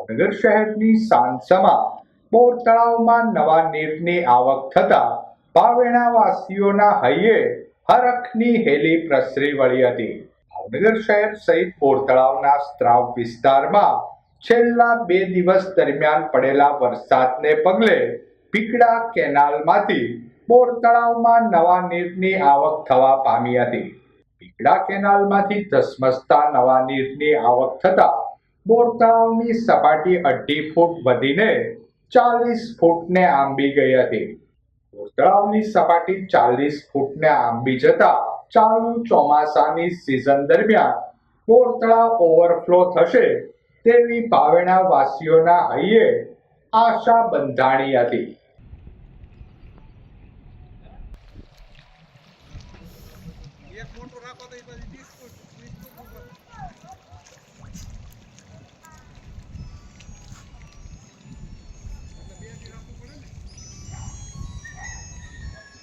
ભાવનગર શહેરની સાંસમાં બોર તળાવમાં નવા નીરની આવક થતા ભાવેણાવાસીઓના હૈયે હરખની હેલી પ્રસરી વળી હતી. ભાવનગર શહેર સહિત બોર તળાવના સ્ત્રાવ વિસ્તારમાં છેલ્લા બે દિવસ દરમિયાન પડેલા વરસાદને પગલે પીકડા કેનાલમાંથી બોર તળાવમાં નવા નીરની આવક થવા પામી હતી. પીકડા કેનાલમાંથી ધસમસતા નવા નીરની આવક થતા બોરતાઓની સપાટી અઢી ફૂટ વધીને ચાલીસ ફૂટને આંબી ગઈ હતી. બોરતળાવની સપાટી ચાલીસ ફૂટને આંબી જતા ચાલુ ચોમાસાની સિઝન દરમિયાન બોરતળાવ ઓવરફ્લો થશે તેવી પાવેણા વાસીઓના હૈયે આશા બંધાણી હતી. એક રાખો તો એ પછી